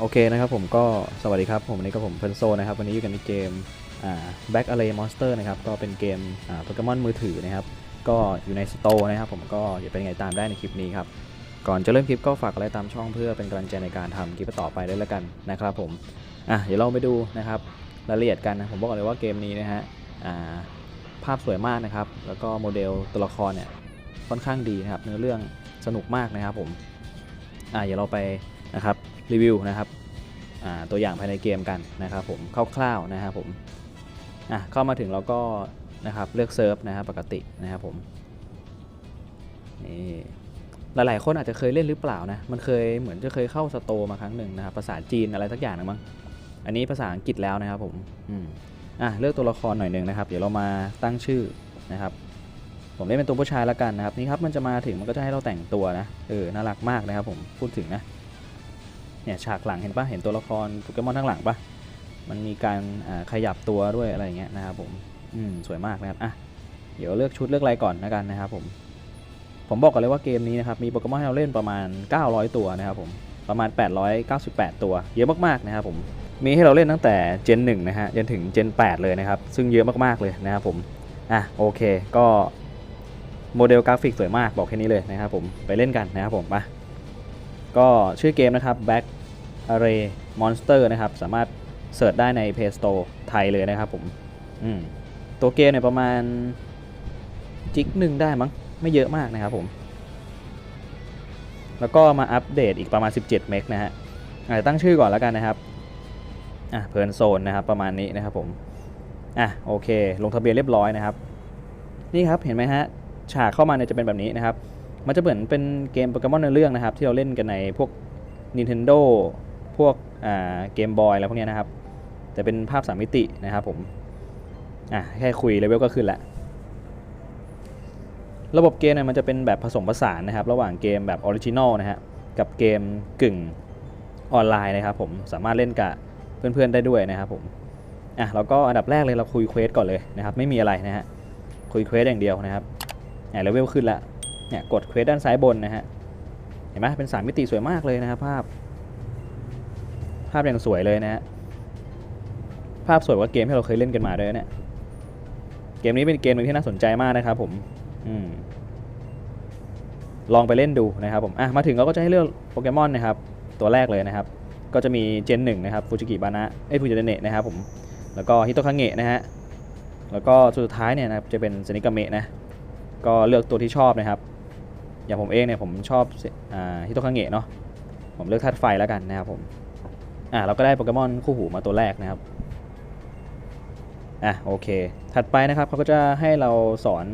โอเคนะครับผมก็สวัสดีครับผมวันนี้ก็ผมเพนโซนะครับ วันนี้อยู่กันในเกมอ่า Back Array Monster นะครับ ก็เป็นเกมอ่าโปเกมอนมือถือนะครับ ก็อยู่ในสโตร์นะครับ ผมก็อย่าเป็นไงตามได้ในคลิปนี้ครับ ก่อนจะเริ่มคลิปก็ฝากอะไรตามช่องเพื่อเป็นกำลังใจในการทำคลิปต่อไปด้วยแล้วกันนะครับผมอะเดี๋ยวเราไปดูนะครับรายละเอียดกันนะผมบอกเลยว่าเกมนี้นะฮะอ่าภาพสวยมากนะครับ แล้วก็โมเดลตัวละครเนี่ยค่อนข้างดีนะครับเนื้อเรื่องสนุกมากนะครับผมอะเดี๋ยวเราไปนะครับ รีวิวนะครับตัวอย่างภายในเกมกันนะครับผมคร่าวๆนะครับผมอะเข้ามาถึงเราก็นะครับเลือกเซิร์ฟนะครับปกตินะครับผมนี่หลายๆคนอาจจะเคยเล่นหรือเปล่านะมันเคยเหมือนจะเคยเข้าสโตมาครั้งหนึ่งนะครับภาษาจีนอะไรสักอย่างนึงมั้งอันนี้ภาษาอังกฤษแล้วนะครับผมอืมอะเลือกตัวละครหน่อยหนึ่งนะครับ เดี๋ยวเรามาตั้งชื่อนะครับ ผมเล่นเป็นตัวผู้ชายล้วกันนะครับนี่ครับมันจะมาถึงมันก็จะให้เราแต่งตัวนะเออน่ารักมากนะครับผมพูดถึงนะ เนี่ยฉากหลังเห็นปะเห็นตัวละครโปเกมอนทั้างหลังปะมันมีการขยับตัวด้วยอะไรเงี้ยนะครับผมอืมสวยมากนะครับอะเดี๋ยวเลือกชุดเลือกอะไรก่อนนะกันนะครับผมผมบอกกันเลยว่าเกมนี้นะครับมีโปเกมอนให้เราเล่นประมาณ 900 ตัวนะครับผมประมาณ 898 ตัว เยอะมากๆนะครับผมมีให้เราเล่นตั้งแต่เจน1นะฮะจนถึงเจน 8 เลยนะครับ ซึ่งเยอะมากๆเลยนะครับผมอะโอเคก็โมเดลกราฟิกสวยมากบอกแค่นี้เลยนะครับผมไปเล่นกันนะครับผมมา ก็ชื่อเกมนะครับ Back Array Monster นะครับ สามารถเสิร์ชได้ใน Play Store ไทยเลยนะครับผมอืมตัวเกมเนี่ยประมาณจิกหนึ่งได้มั้ง ไม่เยอะมากนะครับผม แล้วก็มาอัปเดตอีกประมาณ 17 เมกนะฮะอะตั้งชื่อก่อนแล้วกันนะครับ อะเพลินโซนนะครับประมาณนี้นะครับผม อะโอเค ลงทะเบียนเรียบร้อยนะครับ นี่ครับเห็นไหมฮะ ฉากเข้ามาเนี่ยจะเป็นแบบนี้นะครับ มันจะเหมือนเป็นเกมโปเกมอนในเรื่องนะครับ ที่เราเล่นกันในพวก Nintendo พวกเกมบอยอะไรพวกนี้นะครับ แต่เป็นภาพสามมิตินะครับผม อะแค่คุยเลเวลก็ขึ้นละระบบเกมเนี่ยมันจะเป็นแบบผสมผสานนะครับ ระหว่างเกมแบบออริจินอลนะฮะกับเกมกึ่งออนไลน์นะครับผมสามารถเล่นกับเพื่อนๆได้ด้วยนะครับผมอะเราก็อันดับแรกเลยเราคุยเควสก่อนเลยนะครับ ไม่มีอะไรนะฮะคุยเควสอย่างเดียวนะครับอะเลเวลขึ้นละ เนี่ยกดเควสด้านซ้ายบนนะฮะ เห็นไหมเป็น3มิติสวยมากเลยนะครับภาพ ภาพอย่างสวยเลยนะฮะ ภาพสวยกว่าเกมที่เราเคยเล่นกันมาด้วยเนี่ย เกมนี้เป็นเกมนึงที่น่าสนใจมากนะครับผมอืมลองไปเล่นดูนะครับผมอะมาถึงเราก็จะให้เลือกโปเกมอนนะครับ ตัวแรกเลยนะครับ ก็จะมีเจนหนึ่งนะครับฟูจิกิบานะเอ้ยฟูจิเดเนะนะครับผมแล้วก็ฮิโตคังเงะนะฮะแล้วก็สุดท้ายเนี่ยนะครับจะเป็นเซนิกาเมะนะก็เลือกตัวที่ชอบนะครับ อย่างผมเองเนี่ยผมชอบอ่าฮิโตคังเงะเนาะผมเลือกธาตุไฟแล้วกันนะครับผมอ่าเราก็ได้โปเกมอนคู่หูมาตัวแรกนะครับอะโอเค ถัดไปนะครับเขาก็จะให้เราสอน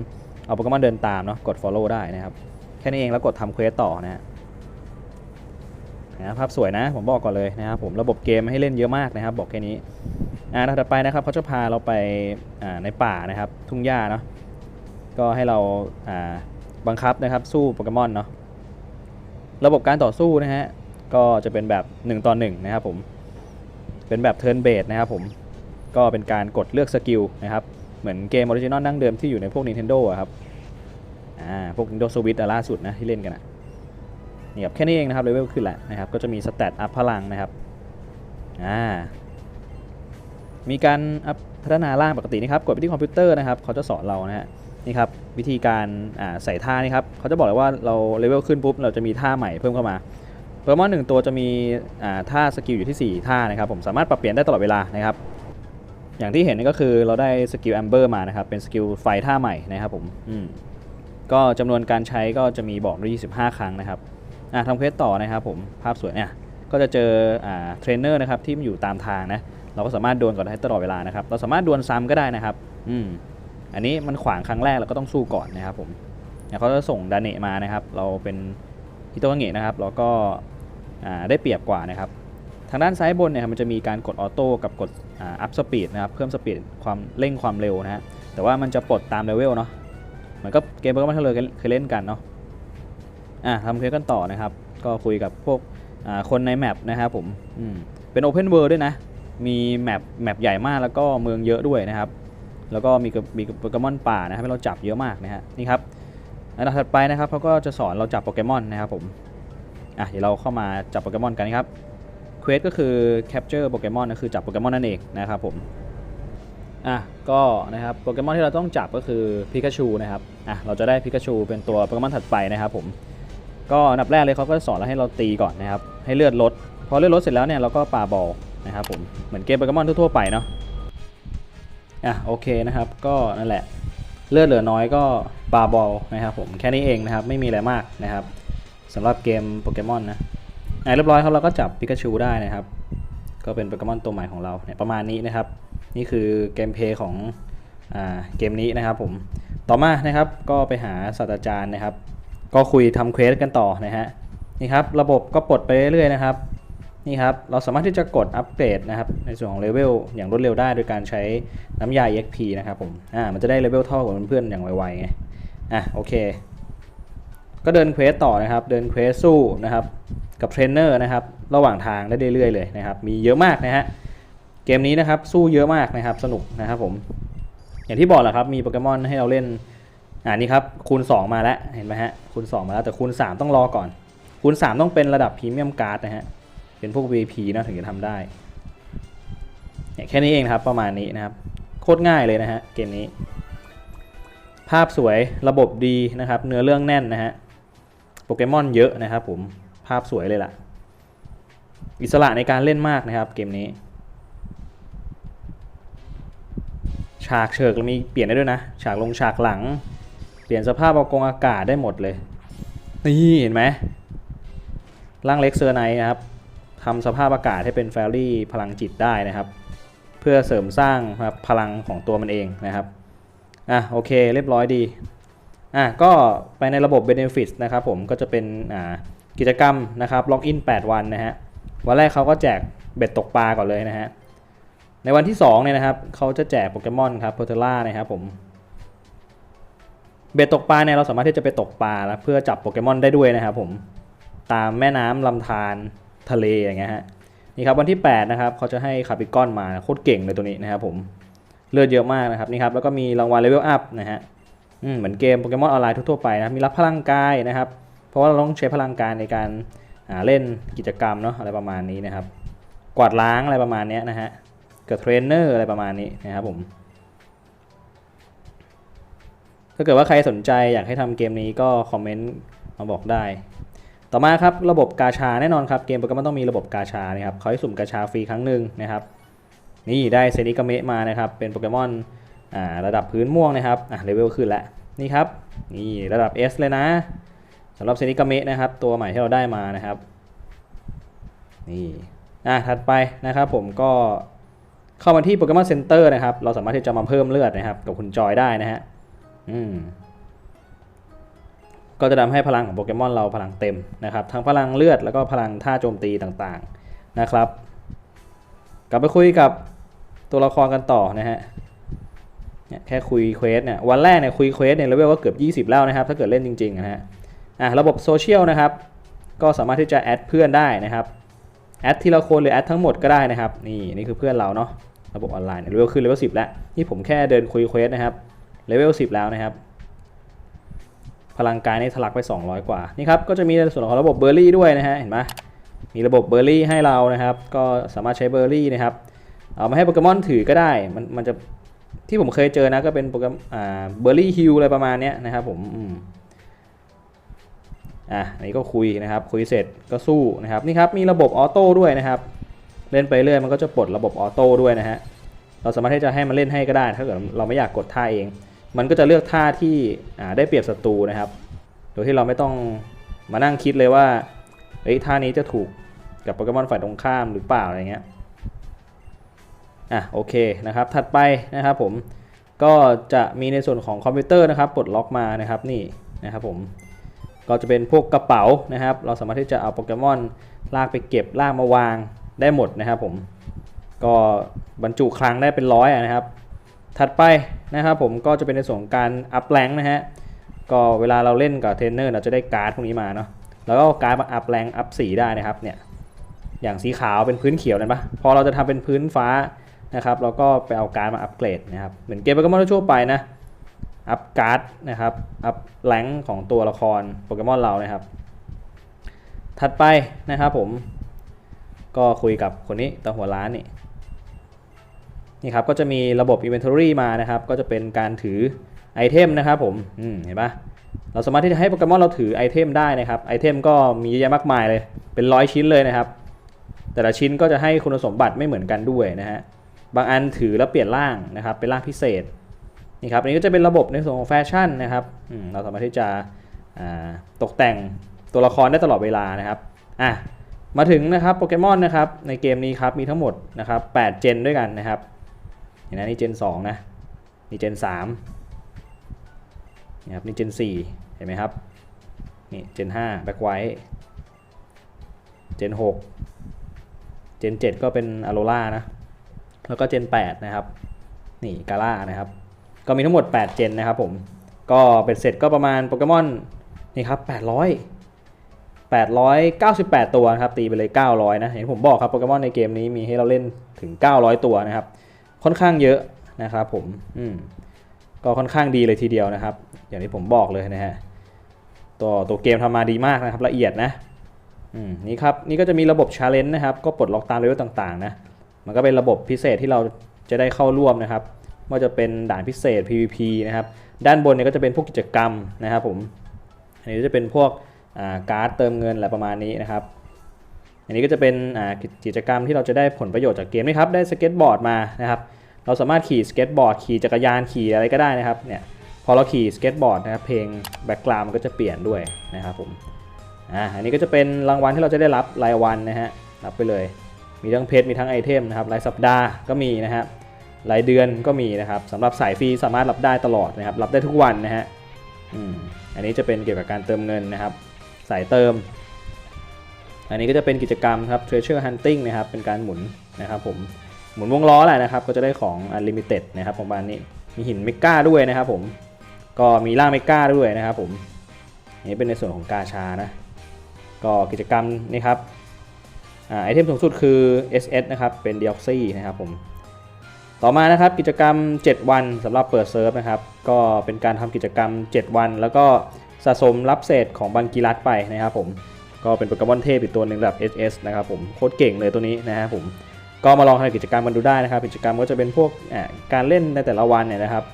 เอาโปเกมอนเดินตามเนาะกด follow ได้นะครับ แค่นี้เองแล้วกดทำเควสต่อนะฮะนะภาพสวยนะผมบอกก่อนเลยนะครับผมระบบเกมให้เล่นเยอะมากนะครับ บอกแค่นี้อ่าถัดไปนะครับเขาจะพาเราไปอ่าในป่านะครับ ทุ่งหญ้าเนาะก็ให้เราอ่า บังคับนะครับสู้โปเกมอนเนาะระบบการต่อสู้นะฮะก็จะเป็นแบบ1ต่อ1นะครับผมเป็นแบบเทิร์นเบสนะครับผมก็เป็นการกดเลือกสกิลนะครับเหมือนเกมออริจินอลดั้งเดิมที่อยู่ในพวก Nintendo อะครับอ่าพวก Nintendo Switch ล่าสุดนะที่เล่นกันอะนี่ครับแค่นี้เองนะครับเลเวลขึ้นแหล้วนะครับก็จะมีสเตตอัพพลังนะครับอ่ามีการอัพพัฒนาร่างปกตินี่ครับกดไปที่คอมพิวเตอร์นะครับเขาจะสอนเรานะฮะ นี่ครับวิธีการใส่ท่านี่ครับเขาจะบอกเลยว่าเราเลเวลขึ้นปุ๊บเราจะมีท่าใหม่เพิ่มเข้ามาโปเกมอนหนึ่งตัวจะมีท่าสกิลอยู่ที่ 4 ท่านะครับผมสามารถปรับเปลี่ยนได้ตลอดเวลานะครับอย่างที่เห็นนี่ก็คือเราได้สกิลแอมเบอร์มานะครับเป็นสกิลไฟท่าใหม่นะครับผมอืมก็จำนวนการใช้ก็จะมีบอกด้วย 25 ครั้งนะครับอ่าทำเควสต่อนะครับผมภาพสวยเนี่ยก็จะเจออ่าเทรนเนอร์นะครับที่มันอยู่ตามทางนะเราก็สามารถดวลก่อนได้ตลอดเวลานะครับเราสามารถดวลซ้ำก็ได้นะครับอืม อันนี้มันขวางครั้งแรกเราก็ต้องสู้ก่อนนะครับผมเนี่ยเขาจะส่งดาเนะมานะครับ เราเป็นฮิโตะเงะนะครับเราก็ได้เปรียบกว่านะครับ ทางด้านซ้ายบนเนี่ยครับมันจะมีการกดออโต้กับกดอัพสปีดนะครับเพิ่มสปีดความเร่งความเร็วนะฮะแต่ว่ามันจะปลดตามเลเวลเนาะเหมือนก็เกมโปเกมอนที่เราเคยเล่นกันเนาะอะทำเควสกันต่อนะครับ ก็คุยกับพวกคนในแมปนะครับผมมเป็นโอเพนเวิ d ด้วยนะ มีแมปแมปใหญ่มากแล้วก็เมืองเยอะด้วยนะครับ แล้วก็มีกับมีโปเกมอนป่านะครับให้เราจับเยอะมากนะฮะนี่ครับอันดับถัดไปนะครับเขาก็จะสอนเราจับโปเกมอนนะครับผมอะเดี๋ยวเราเข้ามาจับโปเกมอนกันครับเควสก็คือ capture โปเกมอนก็คือจับโปเกมอนนั่นเองนะครับผมอะก็นะครับโปเกมอนที่เราต้องจับก็คือพิกาชูนะครับอะเราจะได้พิกาชูเป็นตัวโปเกมอนถัดไปนะครับผมก็อันดับแรกเลยเขาก็สอนเราให้เราตีก่อนนะครับให้เลือดลดพอเลือดลดเสร็จแล้วเนี่ยเราก็ปาบอลนะครับผมเหมือนเกมโปเกมอนทั่วๆไปเนาะ อะโอเคนะครับ ก็นั่นแหละ เลือดเหลือน้อยก็ปาบอลนะครับผมแค่นี้เองนะครับ ไม่มีอะไรมากนะครับสำหรับเกมโปเกมอนนะอะเรียบร้อยครับเราก็จับพิกาชูได้นะครับ ก็เป็นโปเกมอนตัวใหม่ของเราเนี่ยประมาณนี้นะครับ นี่คือเกมเพย์ของอ่าเกมนี้นะครับผมต่อมานะครับก็ไปหาศาสตราจารย์นะครับ ก็คุยทำเควสกันต่อนะฮะนี่ครับระบบก็ปลดไปเรื่อยๆนะครับ นี่ครับ เราสามารถที่จะกดอัปเกรดนะครับ ในส่วนของเลเวลอย่างรวดเร็วได้โดยการใช้น้ำยา EXP นะครับผม อ่า มันจะได้เลเวลเท่ากับเพื่อนๆอย่างไวๆไง อะ โอเค ก็เดินเควสต่อนะครับ เดินเควสสู้นะครับ กับเทรนเนอร์นะครับ ระหว่างทางได้เรื่อยๆเลยนะครับ มีเยอะมากนะฮะ เกมนี้นะครับ สู้เยอะมากนะครับ สนุกนะครับผม อย่างที่บอกแหละครับ มีโปเกมอนให้เราเล่น อ่านี่ครับ คูณ 2 มาแล้ว เห็นไหมฮะ คูณ 2 มาแล้ว แต่คูณ 3 ต้องรอก่อน คูณ 3 ต้องเป็นระดับพรีเมียมการ์ดนะฮะ เป็นพวก VIP นะถึงจะทำได้เนี่ยแค่นี้เองนะครับประมาณนี้นะครับ โคตรง่ายเลยนะฮะเกมนี้ ภาพสวยระบบดีนะครับ เนื้อเรื่องแน่นนะฮะโปเกมอนเยอะนะครับผมภาพสวยเลยล่ะ อิสระในการเล่นมากนะครับเกมนี้ ฉากเฉิกมีเปลี่ยนได้ด้วยนะ ฉากลงฉากหลัง เปลี่ยนสภาพอากงอากาศได้หมดเลย นี่เห็นไหมร่างเล็กเซอร์ไนนะครับ ทำสภาพอากาศให้เป็นแฟรี่พลังจิตได้นะครับ เพื่อเสริมสร้างครับพลังของตัวมันเองนะครับอะโอเคเรียบร้อยดีอะก็ไปในระบบ Benefits นะครับผมก็จะเป็นอ่ากิจกรรมนะครับล็อกอิน8 วันนะฮะวันแรกเขาก็แจกเบ็ดตกปลาก่อนเลยนะฮะในวันที่2เนี่ยนะครับเขาจะแจกโปเกมอนครับโพเทล่านะครับผมเบ็ดตกปลาเนี่ยเราสามารถที่จะไปตกปลาแล้วเพื่อจับโปเกมอนได้ด้วยนะครับผมตามแม่น้ำลำธาร ทะเลอย่างเงี้ยฮะนี่ครับวันที่8นะครับเขาจะให้คาปิกอนมาโคตรเก่งเลยตัวนี้นะครับผมเลือดเยอะมากนะครับนี่ครับแล้วก็มีรางวัลเลเวลอัพนะฮะอืมเหมือนเกมโปเกมอนออนไลน์ทั่วๆไปนะมีรับพลังกายนะครับ เพราะว่าเราต้องใช้พลังกายในการเล่นกิจกรรมเนาะอะไรประมาณนี้นะครับ กวาดล้างอะไรประมาณเนี้ยนะฮะกับเทรนเนอร์อะไรประมาณนี้นะครับผมถ้าเกิดว่าใครสนใจอยากให้ทำเกมนี้ก็คอมเมนต์มาบอกได้ ต่อมาครับระบบกาชาแน่นอนครับเกมโปเกมอนต้องมีระบบกาชานะครับเขาให้สุ่มกาชาฟรีครั้งหนึ่งนะครับนี่ได้เซนิกาเมะมานะครับเป็นโปเกมอนอ่าระดับพื้นม่วงนะครับอะเลเวลขึ้นแล้วนี่ครับนี่ระดับ S เลยนะสำหรับเซนิกาเมะนะครับตัวใหม่ที่เราได้มานะครับนี่อะถัดไปนะครับผมก็เข้ามาที่โปเกมอนเซ็นเตอร์นะครับเราสามารถที่จะมาเพิ่มเลือดนะครับกับคุณจอยได้นะฮะอืม ก็จะทำให้พลังของโปเกมอนเราพลังเต็มนะครับ ทั้งพลังเลือดแล้วก็พลังท่าโจมตีต่างๆนะครับ กลับไปคุยกับตัวละครกันต่อนะฮะเนี่ยแค่คุยเควสเนี่ยวันแรกเนี่ยคุยเควสเนี่ยเลเวลก็เกือบ 20 แล้วนะครับ ถ้าเกิดเล่นจริงๆนะฮะอะระบบโซเชียลนะครับ ก็สามารถที่จะแอดเพื่อนได้นะครับแอดทีละคนหรือแอดทั้งหมดก็ได้นะครับ นี่นี่คือเพื่อนเราเนาะระบบออนไลน์เลเวลขึ้นเลเวล10แล้ว นี่ผมแค่เดินคุยเควสนะครับเลเวล10แล้วนะครับ พลังกายนี่ทะลักไป 200 กว่า นี่ครับ ก็จะมีในส่วนของระบบเบอร์รี่ด้วยนะฮะ เห็นไหมมีระบบเบอร์รี่ให้เรานะครับ ก็สามารถใช้เบอร์รี่นะครับ เอามาให้โปเกมอนถือก็ได้ มันมันจะที่ผมเคยเจอนะก็เป็นโปเกมอ่าเบอร์รี่ฮิลอะไรประมาณเนี้ยนะครับผมอืมอะอันนี้ก็คุยนะครับ คุยเสร็จก็สู้นะครับ นี่ครับ มีระบบออโต้ด้วยนะครับ เล่นไปเรื่อยมันก็จะปลดระบบออโต้ด้วยนะฮะ เราสามารถที่จะให้มันเล่นให้ก็ได้ ถ้าเกิดเราไม่อยากกดท่าเอง มันก็จะเลือกท่าที่ได้เปรียบศัตรูนะครับ โดยที่เราไม่ต้องมานั่งคิดเลยว่าเฮ้ยท่านี้จะถูกกับโปเกมอนฝ่ายตรงข้ามหรือเปล่าอะไรเงี้ย อะโอเคนะครับ ถัดไปนะครับผมก็จะมีในส่วนของคอมพิวเตอร์นะครับปลดล็อกมานะครับนี่นะครับผมก็จะเป็นพวกกระเป๋านะครับ เราสามารถที่จะเอาโปเกมอนลากไปเก็บลากมาวางได้หมดนะครับผมก็บรรจุครั้งได้เป็นร้อยนะครับ ถัดไปนะครับผมก็จะเป็นในส่วนของการอัพแรงนะฮะก็เวลาเราเล่นกับเทรนเนอร์เราจะได้การ์ดพวกนี้มาเนาะแล้วก็การ์ดมาอัพแรงอัพสีได้นะครับเนี่ยอย่างสีขาวเป็นพื้นเขียวนั่นปะพอเราจะทำเป็นพื้นฟ้านะครับเราก็ไปเอาการ์ดมาอัปเกรดนะครับเหมือนเกมโปเกมอนทั่วไปนะอัพการ์ดนะครับอัพแรงของตัวละครโปเกมอนเรานะครับ ถัดไปนะครับผมก็คุยกับคนนี้ตาหัวร้านนี่ นี่ครับก็จะมีระบบ Inventory มานะครับ ก็จะเป็นการถือไอเทมนะครับผมอืมเห็นปะเราสามารถที่จะให้โปเกมอนเราถือไอเทมได้นะครับไอเทมก็มีเยอะแยะมากมายเลย เป็นร้อยชิ้นเลยนะครับ แต่ละชิ้นก็จะให้คุณสมบัติไม่เหมือนกันด้วยนะฮะบางอันถือแล้วเปลี่ยนร่างนะครับ เป็นร่างพิเศษนี่ครับอันนี้ก็จะเป็นระบบในส่วนของแฟชั่นนะครับเราสามารถที่จะตกแต่งตัวละครได้ตลอดเวลานะครับอะมาถึงนะครับโปเกมอนนะครับในเกมนี้ครับมีทั้งหมดนะครับ8เจนด้วยกันนะครับ เห็นไหมนี่เจน2นะนี่เจน3นี่ครับนี่เจน4เห็นไหมครับนี่เจน5แบ็คไวท์เจน6เจน7 ก็เป็นอโรล่านะแล้วก็เจน8นะครับนี่กาล่านะครับก็มีทั้งหมด 8 เจนนะครับผมก็เป็นเสร็จก็ประมาณโปเกมอนนี่ครับ800 898 ตัวนะครับตีไปเลย 900 นะ เห็นผมบอกครับโปเกมอนในเกมนี้มีให้เราเล่นถึง 900 ตัวนะครับ ค่อนข้างเยอะนะครับผมอืมก็ค่อนข้างดีเลยทีเดียวนะครับ อย่างที่ผมบอกเลยนะฮะตัวตัวเกมทำมาดีมากนะครับละเอียดนะอืมนี่ครับนี่ก็จะมีระบบ Challenge นะครับ ก็ปลดล็อกตามเลเวลต่างๆนะมันก็เป็นระบบพิเศษที่เราจะได้เข้าร่วมนะครับว่าจะเป็นด่านพิเศษ PVP นะครับด้านบนเนี่ยก็จะเป็นพวกกิจกรรมนะครับผมอันนี้จะเป็นพวกอ่าการ์ดเติมเงินอะไรประมาณนี้นะครับ อันนี้ก็จะเป็นอ่ากิกิจกรรมที่เราจะได้ผลประโยชน์จากเกมนี่ครับได้สเก็ตบอร์ดมานะครับ เราสามารถขี่สเก็ตบอร์ดขี่จักรยานขี่อะไรก็ได้นะครับเนี่ยพอเราขี่สเก็ตบอร์ดนะครับเพลงแบ็กกราวด์มันก็จะเปลี่ยนด้วยนะครับผมอ่าอันนี้ก็จะเป็นรางวัลที่เราจะได้รับรายวันนะฮะรับไปเลย มีทั้งเพชรมีทั้งไอเทมนะครับรายสัปดาห์ก็มีนะครับรายเดือนก็มีนะครับสำหรับสายฟรีสามารถรับได้ตลอดนะครับ รับได้ทุกวันนะฮะอืมอันนี้จะเป็นเกี่ยวกับการเติมเงินนะครับ สายเติม อันนี้ก็จะเป็นกิจกรรมครับ treasure hunting นะครับเป็นการหมุนนะครับผม หมุนวงล้อแหละนะครับ ก็จะได้ของ unlimited นะครับประมาณนี้มีหินเมก้าด้วยนะครับผมก็มีล่างเมก้าด้วยนะครับผมนนี้เป็นในส่วนของกาชานะก็กิจกรรมนี่ครับอไอเทมสูงสุดคือ SS นะครับเป็น d e o x y นะครับผมต่อมานะครับกิจกรรม 7 วันสำหรับเปิดเซิร์ฟนะครับก็เป็นการทำกิจกรรม 7 วัน แล้วก็สะสมรับเศษของบังกีรัตไปนะครับผมก็เป็นโปเกมอนเทพอีกตัวหนึ่งระดับ SS นะครับผมโคตรเก่งเลยตัวนี้นะครับผม ก็มาลองทำกิจกรรมกันดูได้นะครับ กิจกรรมก็จะเป็นพวกการเล่นในแต่ละวันเนี่ยนะครับ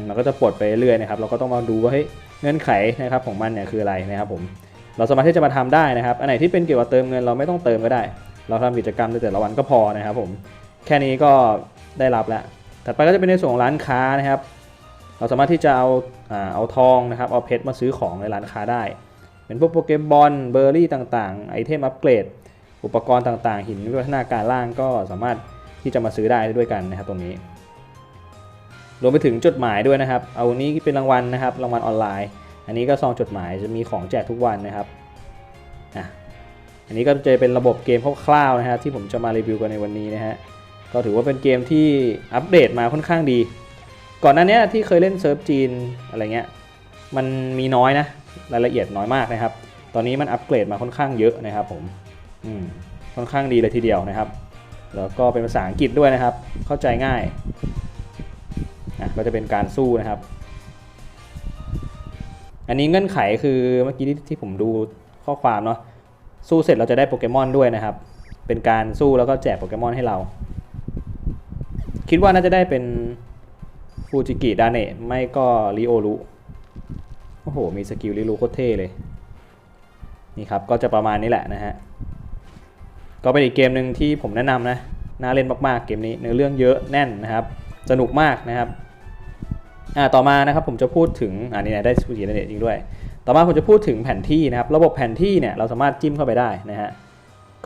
มเราก็จะปลดไปเรื่อยนะครับ เราก็ต้องมาดูว่าเฮ้ยเงื่อนไขนะครับของมันเนี่ยคืออะไรนะครับผมเราสามารถที่จะมาทำได้นะครับ อันไหนที่เป็นเกี่ยวกับเติมเงินเราไม่ต้องเติมก็ได้ เราทำกิจกรรมในแต่ละวันก็พอนะครับผมแค่นี้ก็ได้รับแล้วถัดไปก็จะเป็นในส่วนของร้านค้านะครับ เราสามารถที่จะเอาอเอาทองนะครับเอาเพชรมาซื้อของในร้านค้าได้ เป็นพวกโปเกมอนเบอร์รี่ต่างๆไอเทมอัปเกรด อุปกรณ์ต่างๆ หินวิวัฒนาการล่างก็สามารถที่จะมาซื้อได้ด้วยกันนะครับตรงนี้ รวมไปถึงจดหมายด้วยนะครับ เอานี้เป็นรางวัลนะครับ รางวัลออนไลน์ อันนี้ก็ซองจดหมายจะมีของแจกทุกวันนะครับอะอันนี้ก็จะเป็นระบบเกมคร่าวๆนะฮะที่ผมจะมารีวิวกันในวันนี้นะฮะก็ถือว่าเป็นเกมที่อัปเดตมาค่อนข้างดี ก่อนหน้านี้ที่เคยเล่นเซิร์ฟจีนอะไรเงี้ยมันมีน้อยนะรายละเอียดน้อยมากนะครับ ตอนนี้มันอัปเกรดมาค่อนข้างเยอะนะครับผมอืม ค่อนข้างดีเลยทีเดียวนะครับ แล้วก็เป็นภาษาอังกฤษด้วยนะครับ เข้าใจง่ายอะก็จะเป็นการสู้นะครับ อันนี้เงื่อนไขคือเมื่อกี้ที่ผมดูข้อความเนาะสู้เสร็จเราจะได้โปเกมอนด้วยนะครับ เป็นการสู้แล้วก็แจกโปเกมอนให้เรา คิดว่าน่าจะได้เป็นฟูจิกิดาเนะไม่ก็ริโอรุโอ้โห มีสกิลริโอโคตรเท่เลย นี่ครับ ก็จะประมาณนี้แหละนะฮะ ก็เป็นอีกเกมหนึ่งที่ผมแนะนำนะน่าเล่นมากๆเกมนี้เนื้อเรื่องเยอะแน่นนะครับ สนุกมากนะครับอ่าต่อมานะครับผมจะพูดถึงอันนี้นะได้ฟูจิดาเนจริงด้วย ต่อมาผมจะพูดถึงแผนที่นะครับ ระบบแผนที่เนี่ยเราสามารถจิ้มเข้าไปได้นะฮะ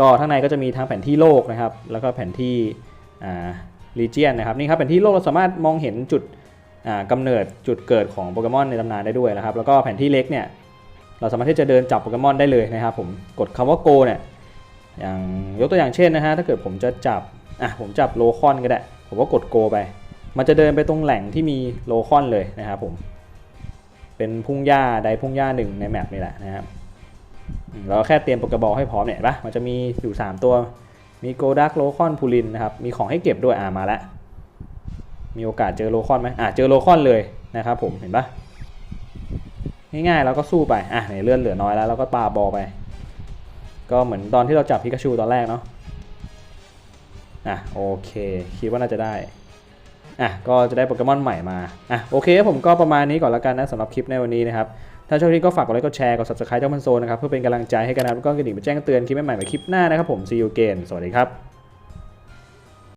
ก็ข้างในก็จะมีทั้งแผนที่โลกนะครับ แล้วก็แผนที่อ่ารีเจียนนะครับนี่ครับแผนที่โลกเราสามารถมองเห็นจุดอ่ากำเนิดจุดเกิดของโปเกมอนในตำนานได้ด้วยนะครับ แล้วก็แผนที่เล็กเนี่ยเราสามารถที่จะเดินจับโปเกมอนได้เลยนะครับผมกดคำว่า go เนี่ย อย่างยกตัวอย่างเช่นนะฮะถ้าเกิดผมจะจับอะผมจับโลคอนก็ได้ ผมก็กด go ไป มันจะเดินไปตรงแหล่งที่มีโลคอนเลยนะครับผม เป็นพุ่งหญ้าใดพุ่งหญ้าหนึ่งในแมปนี่แหละนะครับเราแค่เตรียมโปเกบอลให้พร้อมเนี่ยปะมันจะมีอยู่ 3 ตัว มีโกดักโลคอนพูลินนะครับ มีของให้เก็บด้วยอ่ามาแล้ว มีโอกาสเจอโลคอนไหมอ่าเจอโลคอนเลยนะครับผมเห็นปะง่ายๆเราก็สู้ไปอะในเลื่อนเหลือน้อยแล้วเราก็ปาบอลไป ก็เหมือนตอนที่เราจับพิกาชูตอนแรกเนาะอะโอเคคิดว่าน่าจะได้อะก็จะได้โปเกมอนใหม่มาอะโอเคผมก็ประมาณนี้ก่อนละกันนะสำหรับคลิปในวันนี้นะครับถ้าชอบคลิปก็ฝากกดไลค์กดแชร์กด subscribe เจ้ามันโซนนะครับเพื่อเป็นกำลังใจให้กันนะแล้วก็กระดิ่งไปแจ้งเตือนคลิปใหม่ๆในคลิปหน้านะครับผม see you again สวัสดีครับ